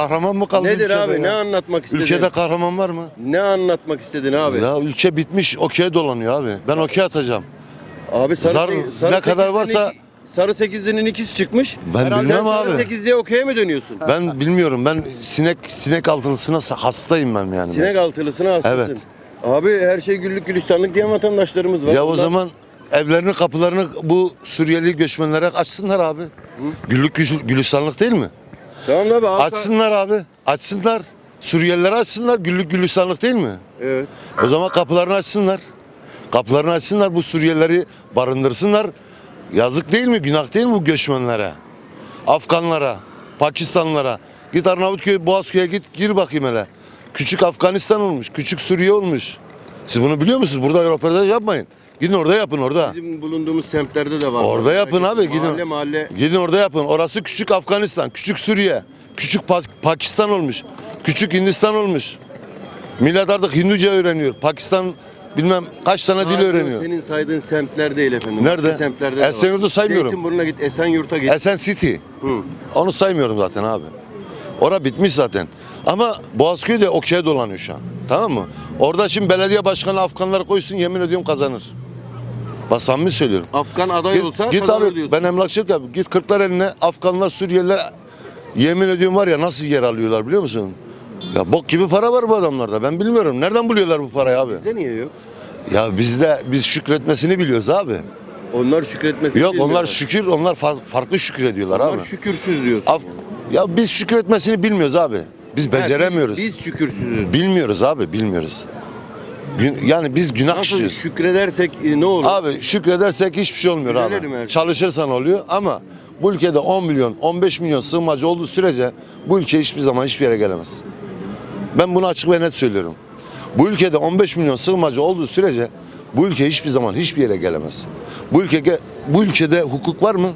Kahraman mı kaldı Nedir ülkede abi? ya? Ne anlatmak istedin? Ülkede kahraman var mı? Ne anlatmak istedin abi? Ya ülke bitmiş okey dolanıyor abi. Ben okey atacağım. Abi sarı, Zar- sarı ne kadar varsa- iki- sarı sekizlinin ikisi çıkmış. Ben bilmem sen abi. Sarı sekizliğe okey'e mi dönüyorsun? Ben bilmiyorum. Ben sinek sinek altılısına sa- hastayım ben yani. Sinek altılısına hastasın. Evet. Abi her şey güllük gülistanlık diyen vatandaşlarımız var. Ya o Bunlar- zaman evlerini kapılarını bu Suriyeli göçmenlere açsınlar abi. Güllük gül- gülistanlık değil mi? Tamam abi. halka- Açsınlar abi. Açsınlar. Suriyelileri açsınlar. Güllük gülistanlık değil mi? Evet. O zaman kapılarını açsınlar. Kapılarını açsınlar bu Suriyelileri barındırsınlar. Yazık değil mi? Günah değil mi bu göçmenlere? Afganlara, Pakistanlılara. Git Arnavutköy, Boğazköy'e git gir bakayım hele. Küçük Afganistan olmuş, küçük Suriye olmuş. Siz bunu biliyor musunuz? Burada röportaj yapmayın. Gidin orada yapın orada. Bizim bulunduğumuz semtlerde de var. Orada yapın abi, gidin. Mahalle mahalle. Gidin orada yapın. Orası küçük Afganistan, küçük Suriye, küçük Pa- Pakistan olmuş, küçük Hindistan olmuş. Millet artık Hinduca öğreniyor. Pakistan bilmem kaç tane dil Sadece öğreniyor. Senin saydığın semtler değil efendim. Nerede? Başka semtlerde de var. Esenyurt'u saymıyorum. Zeytinburnu'na git, Esenyurt'a git. Esen City. Hı. Onu saymıyorum zaten abi. Ora bitmiş zaten. Ama Boğazköy de okey dolanıyor şu an. Tamam mı? Orada şimdi belediye başkanı Afganlar koysun yemin ediyorum kazanır. Bak samimi söylüyorum. Afgan aday Git, olsa git abi diyorsun. ben emlakçılık yap. Git Kırklar eline Afganlar Suriyeliler yemin ediyorum var ya nasıl yer alıyorlar biliyor musun? Ya bok gibi para var bu adamlarda. Ben bilmiyorum. Nereden buluyorlar bu parayı abi? Bizde niye yok? Ya bizde biz şükretmesini biliyoruz abi. Onlar şükretmesi Yok onlar şükür onlar fa- farklı şükür ediyorlar Onlar abi. şükürsüz diyorsun. Af- ya biz şükretmesini bilmiyoruz abi. Biz beceremiyoruz. Biz, biz şükürsüzüz. Bilmiyoruz abi, bilmiyoruz. Gün- yani biz günah Nasıl işliyoruz. şükredersek e, ne olur? Abi şükredersek hiçbir şey olmuyor abi. Üzülerim her şey. Çalışırsan oluyor ama bu ülkede 10 milyon, 15 milyon sığınmacı olduğu sürece bu ülke hiçbir zaman hiçbir yere gelemez. Ben bunu açık ve net söylüyorum. Bu ülkede 15 milyon sığınmacı olduğu sürece bu ülke hiçbir zaman hiçbir yere gelemez. Bu ülkede bu ülkede hukuk var mı?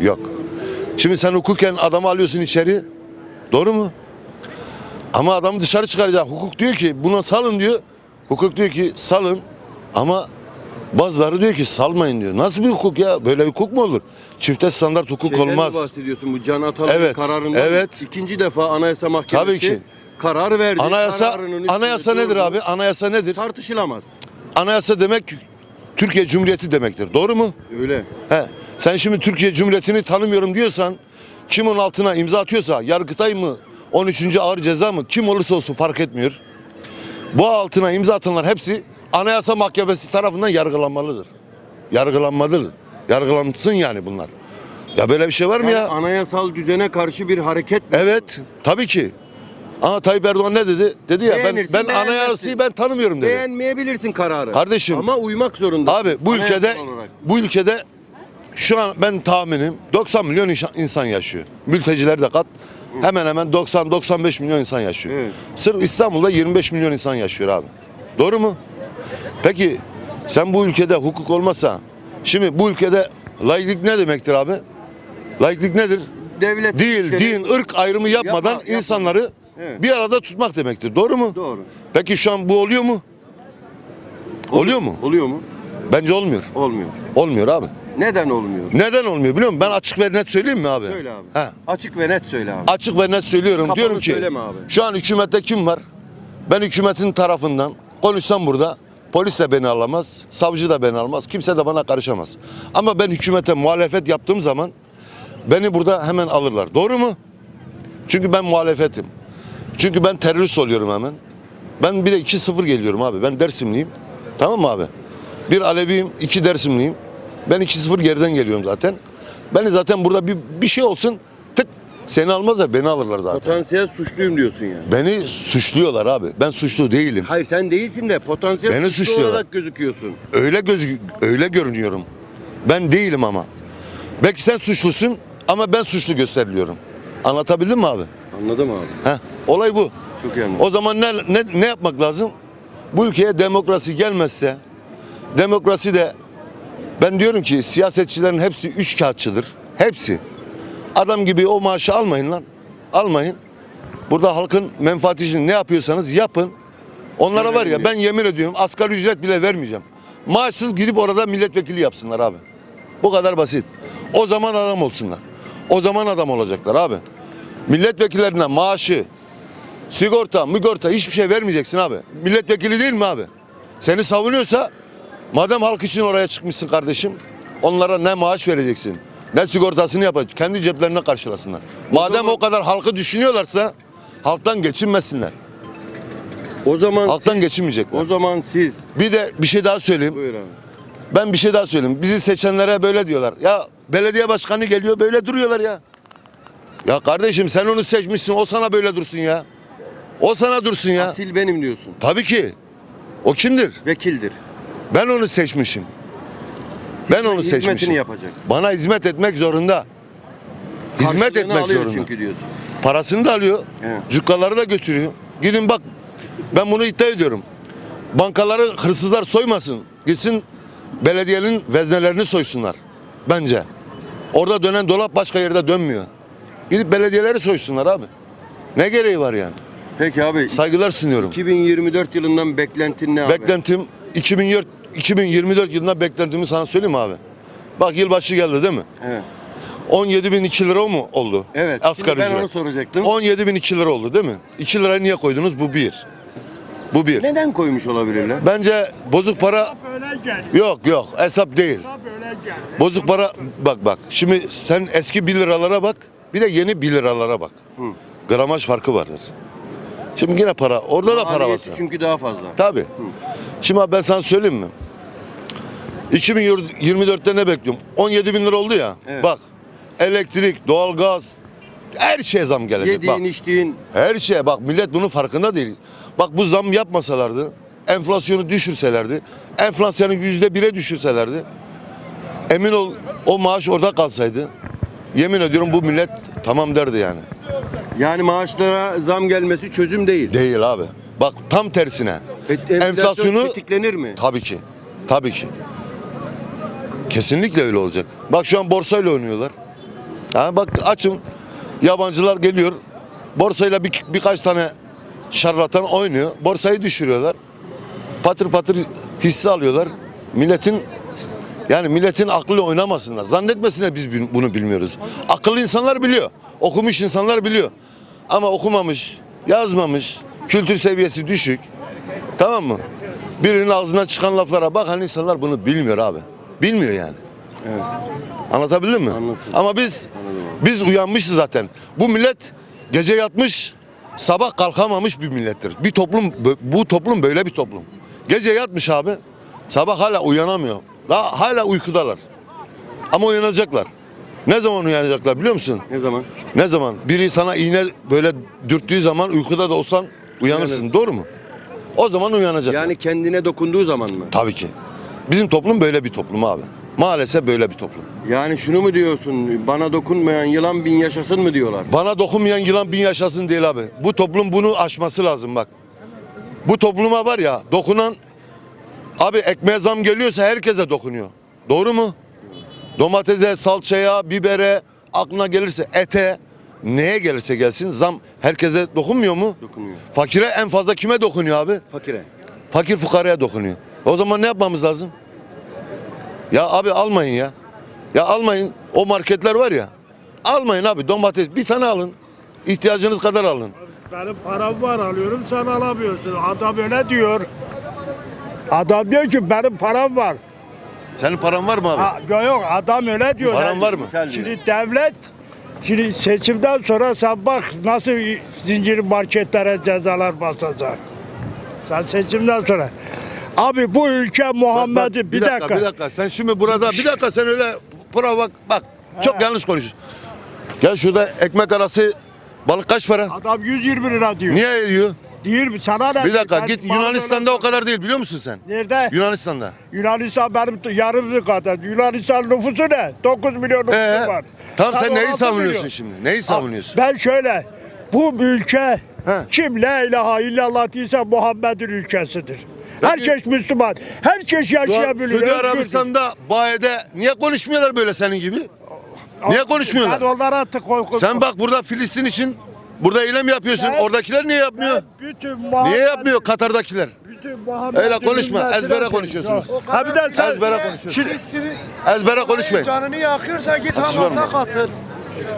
Yok. Şimdi sen hukuken adamı alıyorsun içeri. Doğru mu? Ama adamı dışarı çıkaracak. Hukuk diyor ki buna salın diyor. Hukuk diyor ki salın ama bazıları diyor ki salmayın diyor. Nasıl bir hukuk ya? Böyle hukuk mu olur? Çifte standart hukuk Şeyden mi olmaz. bahsediyorsun bu Can Atalay'ın Evet, kararından evet. ikinci defa Anayasa Mahkemesi Tabii ki. karar verdi. Anayasa anayasa nedir abi? Anayasa nedir? Tartışılamaz. Anayasa demek Türkiye Cumhuriyeti demektir. Doğru mu? Öyle. He. Sen şimdi Türkiye Cumhuriyeti'ni tanımıyorum diyorsan kim onun altına imza atıyorsa Yargıtay mı 13. ağır ceza mı kim olursa olsun fark etmiyor. Bu altına imza atanlar hepsi Anayasa Mahkemesi tarafından yargılanmalıdır. Yargılanmalıdır. Yargılansın yani bunlar. Ya böyle bir şey var mı Yani ya? anayasal düzene karşı bir hareket? Evet, tabii ki. Ama Tayyip Erdoğan ne dedi? Dedi ya ben ben anayasayı ben tanımıyorum dedi. Beğenmeyebilirsin kararı. Kardeşim, Ama uymak zorunda. Abi bu ülkede olarak. bu ülkede şu an ben tahminim 90 milyon insan yaşıyor. Mülteciler de kat hemen hemen 90-95 milyon insan yaşıyor. Evet. Sırf İstanbul'da 25 milyon insan yaşıyor abi. Doğru mu? Peki sen bu ülkede hukuk olmasa şimdi bu ülkede laiklik ne demektir abi? Laiklik nedir? Devlet işleri- din, ırk ayrımı yapmadan Yapma, yapma. insanları Evet. bir arada tutmak demektir. Doğru mu? Doğru. Peki şu an bu oluyor mu? Oluyor mu? Oluyor mu? Bence olmuyor. Olmuyor. Olmuyor abi. Neden olmuyor? Neden olmuyor biliyor musun? Ben açık ve net söyleyeyim mi abi? Söyle abi. He. Açık ve net söyle abi. Açık ve net söylüyorum. Kapalı Diyorum ki söyleme abi. şu an hükümette kim var? Ben hükümetin tarafından konuşsam burada polis de beni alamaz, savcı da beni almaz, kimse de bana karışamaz. Ama ben hükümete muhalefet yaptığım zaman beni burada hemen alırlar. Doğru mu? Çünkü ben muhalefetim. Çünkü ben terörist oluyorum hemen. Ben bir de 2-0 geliyorum abi. Ben Dersimliyim. Tamam mı abi? Bir Aleviyim, iki Dersimliyim. Ben 2-0 geriden geliyorum zaten. Beni zaten burada bir, bir şey olsun tık seni almazlar beni alırlar zaten. Potansiyel suçluyum diyorsun yani. Beni suçluyorlar abi. Ben suçlu değilim. Hayır sen değilsin de potansiyel Beni suçlu suçluyorlar. olarak gözüküyorsun. Öyle göz öyle görünüyorum. Ben değilim ama. Belki sen suçlusun ama ben suçlu gösteriliyorum. Anlatabildim mi abi? Anladım abi. Heh, olay bu. Çok iyi anladım. O zaman ne, ne, ne yapmak lazım? Bu ülkeye demokrasi gelmezse, demokrasi de ben diyorum ki siyasetçilerin hepsi üç kağıtçıdır. Hepsi. Adam gibi o maaşı almayın lan. Almayın. Burada halkın menfaati için ne yapıyorsanız yapın. Onlara var ya ben yemin ediyorum asgari ücret bile vermeyeceğim. Maaşsız gidip orada milletvekili yapsınlar abi. Bu kadar basit. O zaman adam olsunlar. O zaman adam olacaklar abi. Milletvekillerine maaşı, sigorta, migorta hiçbir şey vermeyeceksin abi. Milletvekili değil mi abi? Seni savunuyorsa madem halk için oraya çıkmışsın kardeşim onlara ne maaş vereceksin ne sigortasını yapacaksın. Kendi ceplerine karşılasınlar. Madem zaman- o kadar halkı düşünüyorlarsa halktan geçinmesinler. O zaman Halktan geçinmeyecekler. o zaman siz Bir de bir şey daha söyleyeyim. buyur abi. Ben bir şey daha söyleyeyim. Bizi seçenlere böyle diyorlar. Ya belediye başkanı geliyor böyle duruyorlar ya. Ya kardeşim sen onu seçmişsin o sana böyle dursun ya. O sana dursun ya. Asil benim diyorsun. Tabii ki. O kimdir? Vekildir. Ben onu seçmişim. Ben onu Hizmetini seçmişim. yapacak. Bana hizmet etmek zorunda. Hizmet Karşılığını etmek alıyor zorunda. çünkü diyorsun. Parasını da alıyor. He. Cukkaları da götürüyor. Gidin bak. Ben bunu iddia ediyorum. Bankaları hırsızlar soymasın. Gitsin belediyenin veznelerini soysunlar. Bence. Orada dönen dolap başka yerde dönmüyor. Gidip belediyeleri soysunlar abi. Ne gereği var yani? Peki abi Saygılar sunuyorum. 2024 yılından beklentin ne abi? Beklentim 2024, 2024 yılında beklentimi sana söyleyeyim mi abi. Bak yılbaşı geldi değil mi? Evet. 17 bin 2 lira mu oldu? Evet. Asgari ben ücret. onu soracaktım. 17 bin 2 lira oldu değil mi? 2 lirayı niye koydunuz? Bu bir. Bu bir. Neden koymuş olabilirler? Bence bozuk para yok yok hesap değil. Bozuk para bak bak. Şimdi sen eski 1 liralara bak. Bir de yeni 1 liralara bak. Hı. Gramaj farkı vardır. Şimdi yine para. Orada da para var. Maliyeti çünkü daha fazla. Tabii. Şimdi abi ben sana söyleyeyim mi? 2024'te ne bekliyorum? 17 bin lira oldu ya. Evet. Bak elektrik, doğalgaz her şeye zam gelecek. Yediğin, Bak, içtiğin her şeye bak millet bunun farkında değil. Bak bu zam yapmasalardı, enflasyonu düşürselerdi, enflasyonu yüzde bire düşürselerdi, emin ol o maaş orada kalsaydı, yemin ediyorum bu millet tamam derdi yani. Yani maaşlara zam gelmesi çözüm değil. Değil abi. Bak tam tersine. E, enflasyon Enflasyonu- tetiklenir mi? Tabii ki. Tabii ki. Kesinlikle öyle olacak. Bak şu an borsayla oynuyorlar. Ha bak açın. Yabancılar geliyor. Borsayla bir, birkaç tane şarlatan oynuyor. Borsayı düşürüyorlar. Patır patır hisse alıyorlar. Milletin yani milletin aklıyla oynamasınlar. Zannetmesinler biz bunu bilmiyoruz. Akıllı insanlar biliyor. Okumuş insanlar biliyor. Ama okumamış, yazmamış, kültür seviyesi düşük. Tamam mı? Birinin ağzından çıkan laflara bak hani insanlar bunu bilmiyor abi. Bilmiyor yani. Evet. Anlatabildim mi? Anladım. Ama biz biz uyanmışız zaten. Bu millet gece yatmış, sabah kalkamamış bir millettir. Bir toplum bu toplum böyle bir toplum. Gece yatmış abi, sabah hala uyanamıyor. Daha hala uykudalar. Ama uyanacaklar. Ne zaman uyanacaklar biliyor musun? Ne zaman? Ne zaman? Biri sana iğne böyle dürttüğü zaman uykuda da olsan uyanırsın. Uyanırsın. Doğru mu? O zaman uyanacaklar. Yani kendine dokunduğu zaman mı? Tabii ki. Bizim toplum böyle bir toplum abi. Maalesef böyle bir toplum. Yani şunu mu diyorsun? Bana dokunmayan yılan bin yaşasın mı diyorlar? Bana dokunmayan yılan bin yaşasın değil abi. Bu toplum bunu aşması lazım bak. Bu topluma var ya dokunan abi ekmeğe zam geliyorsa herkese dokunuyor. Doğru mu? Domatese, salçaya, bibere, aklına gelirse ete, neye gelirse gelsin zam herkese dokunmuyor mu? Dokunuyor. Fakire en fazla kime dokunuyor abi? Fakire. Fakir fukaraya dokunuyor. O zaman ne yapmamız lazım? Ya abi almayın ya. Ya almayın. O marketler var ya. Almayın abi domates bir tane alın. İhtiyacınız kadar alın. Benim param var alıyorum sen alamıyorsun. Adam öyle diyor. Adam diyor ki benim param var. Senin paran var mı abi? Ha, yok yok adam öyle diyor. Paran var mı? Diyor. Şimdi devlet Şimdi seçimden sonra sen bak nasıl zincir marketlere cezalar basacak. Sen seçimden sonra. Abi bu ülke Muhammed'i bak, bir, dakika. Bir dakika. Sen şimdi burada bir dakika sen öyle bura bak bak. Çok Ha. yanlış konuşuyorsun. Gel şurada ekmek arası balık kaç para? Adam 120 lira diyor. Niye yiyor? Değil mi? Sana ne? Bir dakika Ben git bana Yunanistan'da o kadar değil biliyor musun sen? Nerede? Yunanistan'da. Yunanistan benim yarım kadar. Yunanistan nüfusu ne? 9 milyon nüfusu Ee, var. tamam sen neyi 16 savunuyorsun milyon. şimdi? Neyi savunuyorsun? Ben şöyle, bu ülke He. kim la ilahe illallah değilse Muhammed'in ülkesidir. Herkes Müslüman. Herkes Şu an yaşayabilir. Suudi özgürdür. Arabistan'da bayede niye konuşmuyorlar böyle senin gibi? niye konuşmuyorlar? Ben onlara tık korkutum. Sen bak burada Filistin için burada eylem yapıyorsun. Ben- Oradakiler niye yapmıyor? Bütün Niye yapmıyor Katar'dakiler? Bütün Öyle konuşma, ezbere konuşuyorsunuz. Ha bir de sen Ezbere konuşuyorsunuz. Şimdi, Ezbere konuşmayın. Canını yakıyorsa git Hamas'a katıl.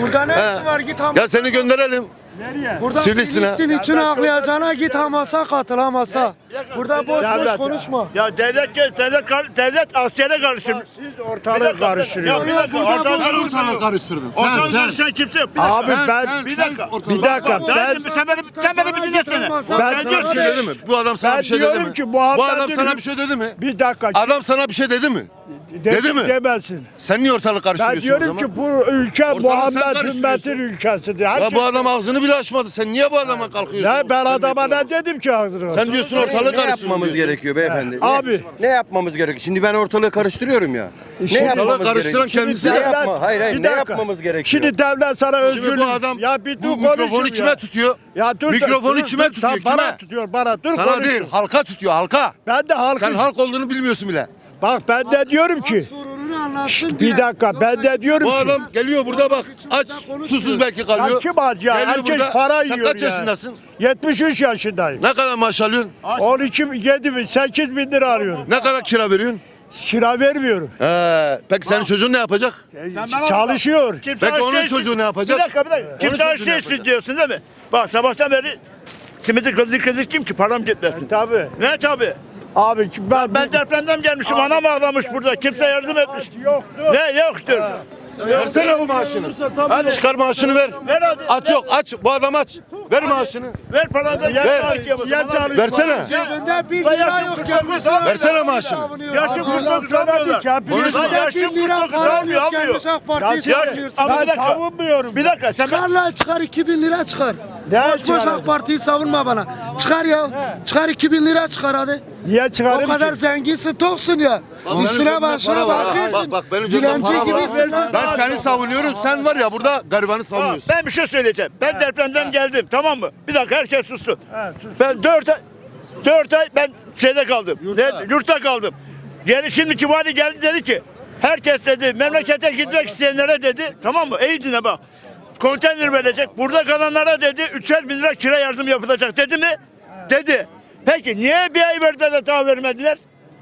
Burada ne işi var git Hamas'a. Ya seni gönderelim. Nereye? Burada Sivrisin'e. Filistin için ağlayacağına git Hamas'a katıl Hamas'a. Burada boş boş Devlet. konuşma. Ya devlet devlet devlet askere karışır. Siz ortalığı karıştırıyorsunuz. Ya bir dakika. Burada Ortalığı bu- karıştırdın. karıştırdın. Ortalığı karıştıran kimse yok. Bir dakika. Abi ben bir dakika. bir dakika ben Sen, sen beni sen beni bir dinlesene. Ben Sen Sana bir şey dedi mi? Bu adam sana Ben bir şey dedi diyorum mi? ki Bu adam sana bir şey dedi mi? bir dakika. Adam sana bir şey dedi mi? De- dedi mi? Demesin. Sen niye ortalık Ben karıştırıyorsun o diyorum zaman? ki bu ülke Ortalığı sen Muhammed karıştırıyorsun. ümmetin ülkesidir. Her Ya bu adam ağzını bile açmadı. Sen niye bu adama kalkıyorsun? Ne ben adama ne dedim ki ağzını? Sen diyorsun ortalığı Ne yapmamız diyorsun. gerekiyor beyefendi? Abi. Ne, ne yapmamız gerekiyor? Şimdi ben ortalığı karıştırıyorum ya. Ne yapmamız karıştıran gerekiyor? kendisi. Ne devlet- yapma? Hayır hayır Bir ne dakika. yapmamız gerekiyor? Şimdi devlet sana özgürlük. Şimdi bu adam ya bir dur bu mikrofonu konuşayım kime ya. tutuyor? Ya dur, Mikrofonu dur, kime dur, tutuyor, Bana kime? tutuyor bana. Dur Sana konuşayım. değil, halka tutuyor, halka. Ben de halkı. Sen halk olduğunu bilmiyorsun bile. Bak ben de diyorum ki. Bir diye. dakika ben de diyorum Bu ki. adam geliyor burada bak, aç, susuz belki Ya kalıyor. kim aç ya? Geliyor Herkes burada. para Sen yiyor kaç ya. yaşındasın? 73 yaşındayım. Ne kadar maaş alıyorsun? 12 7 bin 8 bin lira alıyorum. Ne kadar kira veriyorsun? Kira vermiyorum. Ee, peki senin çocuğun ne yapacak? E, bana Çalışıyor. Kimse Peki onun çocuğu ne yapacak? Bir dakika bir dakika. Onun Kimse çocuğu aç ne değilsin yapacak? diyorsun değil mi? Bak sabahtan beri simidi kızı kızı kim ki param gitmesin. Tabii. Ne tabi? Abi ki ben Ben depremden gelmişim anam ağlamış burada kimse yardım etmiş. yoktu. Ne yoktur. Versene o maaşını. Hadi çıkar maaşını ver. Ver hadi. Aç yok, aç. Bu adam aç. Ver maaşını. Ver paradan. Ver. Versene. Cebinde bir lira yok 49 gelmiş. Versene maaşını. Yaşım Allah 49 söyledik almıyorlar. ya, biliyorsun. Lan yaşım Bir lira 49 para almıyor almıyor. Ama bir Ben dakika. savunmuyorum. Bir dakika Çıkar lan çıkar 2000 lira çıkar. Ne boş boş? AK Parti'yi savunma bana. Çıkar ya. Çıkar 2000 lira çıkar hadi. Niye O kadar ki? zenginsin toksun ya. Bak benim Üstüne cebimde başına para var bakıyorsun. Bak bak benim cebimde Dilenci para var. gibisin lan. Ben seni savunuyorum. Sen var ya burada garibanı Aa, savunuyorsun. ben bir şey söyleyeceğim. Ben depremden geldim tamam mı? Bir dakika herkes sussun. Ha, sus. Ben 4 ay 4 ay ben şeyde kaldım. Yurtta, yurtta kaldım. Yani şimdiki vali geldi dedi ki herkes dedi memlekete gitmek isteyenlere dedi tamam mı? İyi dinle bak. Konteyner verecek. Burada kalanlara dedi üçer bin lira kira yardım yapılacak dedi mi? Dedi. Peki niye bir ay verdiler de daha vermediler?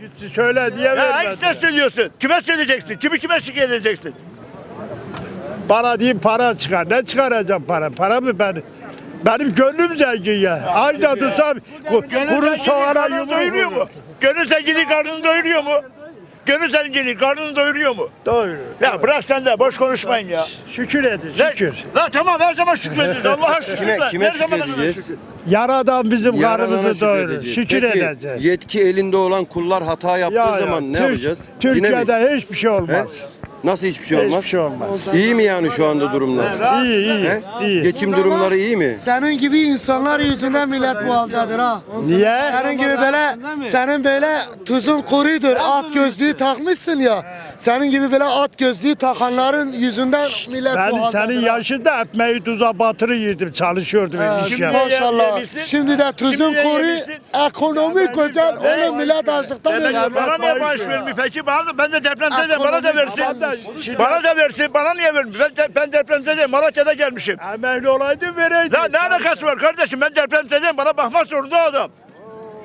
Git söyle diye Ya vermedi. hangisine söylüyorsun? Kime söyleyeceksin? Kimi kime şikayet edeceksin? Bana diyeyim para çıkar. Ne çıkaracağım para? Para mı benim? Benim gönlüm zengin ya. Ayda tutsam ku- Gönül kuru zenginliği soğana karnını yumruk doyuruyor mu? Gönül zenginliği karnını doyuruyor mu? Gönül zenginliği karnını doyuruyor mu? Doğru. Ya bırak sen de boş konuşmayın ya. Şükür edin, Ne- şükür. La tamam her zaman şükrediyoruz. Allah'a şükür. Kime- kime Her zaman şükredeceğiz? şükür. Yaradan bizim Yaradana karnımızı doyurur. şükredeceğiz. Şükür Peki, edeceğiz. yetki elinde olan kullar hata yaptığı Ya, ya, zaman ne Türk- yapacağız? Türkiye'de hiçbir şey He? Nasıl hiçbir şey olmaz? Hiçbir şey olmaz. İyi mi yani şu anda durumlar? İyi iyi He? iyi. Geçim durumları iyi mi? Senin gibi insanlar yüzünden millet bu haldedir ha. Niye? Senin gibi böyle, senin böyle tuzun kuruydur. At gözlüğü takmışsın ya. Senin gibi böyle at gözlüğü takanların yüzünden millet bu Ben haldedir. senin ha. yaşında ekmeği tuza batırı yedim, çalışıyordum. He, iş Şimdi yapıyordum. maşallah. yemişsin. Şimdi de tuzun Şimdi de kuru yemişsin. ekonomi güzel. Oğlum millet açlıktan Demek ölüyor. bana niye bağış ya. vermiyor? Peki bana da, ben de depremzedeyim bana da versin. Şimdi- Bana da versin. Bana niye vermiyor? Ben, de, ben depremzedeyim. Malatya'da gelmişim. Emekli olaydı vereydim. La ne alakası var kardeşim? Ben depremzedeyim. Bana bakmak zorunda adam.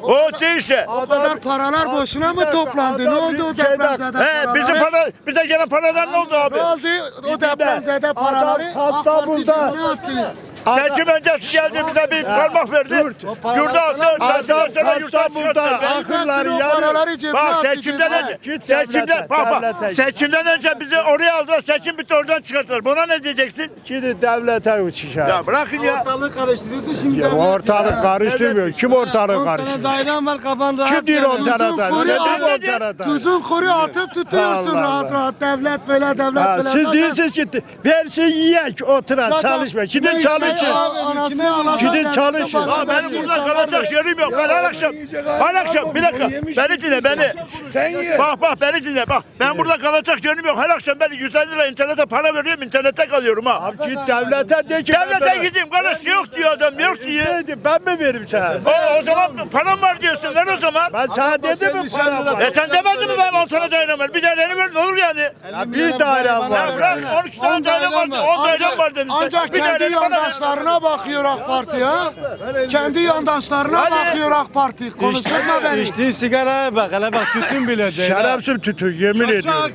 O değilse. O kadar paralar boşuna mı toplandı? Ne oldu o depremzede He bizim para, bize gelen paralar ne oldu abi? Ne oldu o depremzede paraları? Adam AK Parti attı. Seçim öncesi geldi bize bir parmak verdi. Yurda sonra yurttan İstanbul'da çıkarttı. akılları cebine Bak seçimden önce, seçimden, bak bak, seçimden önce bizi oraya aldılar, seçim bitti oradan çıkarttılar. Buna ne diyeceksin? Şimdi devlete uçuşar. Ya bırakın ya. Ortalığı karıştırıyorsun şimdi. Ya ortalık karıştırmıyor. Kim ortalık On tane karıştırıyor? dairen var kafan rahat. Kim diyor on Tuzun tane daire? Ne diyor tane? Tuzun kuru atıp tutuyorsun rahat rahat. Devlet böyle devlet böyle. siz değilsiniz ki versin yiyek oturan çalışma. Gidin kime çalışın. Gidin çalışın. Ya benim burada kalacak yerim yok. Ben her akşam, her akşam bir dakika. Beni dinle beni. Sen ye. Bak bak beni dinle bak. Ben burada kalacak yerim yok. Her akşam ben 150 lira internete para veriyorum. internette kalıyorum ha. Abi git devlete de ki. Devlete gideyim kardeş yok diyor adam yok diyor. Neydi ben mi vereyim sana? O, o zaman param var diyorsun ver o zaman. Ben sana dedim mi para var? E sen demedin mi ben 10 tane dairem var? Bir daireni ver ne olur yani? Ya bir dairem Ya var. bırak 12 tane dairem var. 10 dairem var dedin. sen. Ancak Bir kendi ver. Yandaşlarına bakıyor AK Parti ha. Kendi yandaşlarına Hadi. bakıyor AK Parti. Konuşturma beni. İçtiğin sigaraya bak hele bak tütün bile değil. Şerefsiz tütün yemin ediyorum.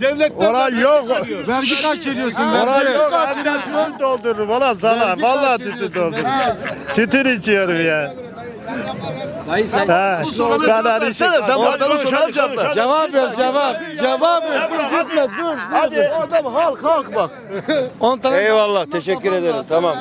Devletten Orası yok. Vergi kaç veriyorsun? Orası yok. Harbiden tütün doldurdum. Valla sana. Valla tütün doldurdum. Tütün içiyorum ya. Dayı sen Ha. Ben hani Sen sen bu adamı sorar cevap ver. cevap ver cevap. Cevap ver. Hadi. Hadi. Adam halk halk bak. 10 tane Eyvallah teşekkür ederim. Tamam.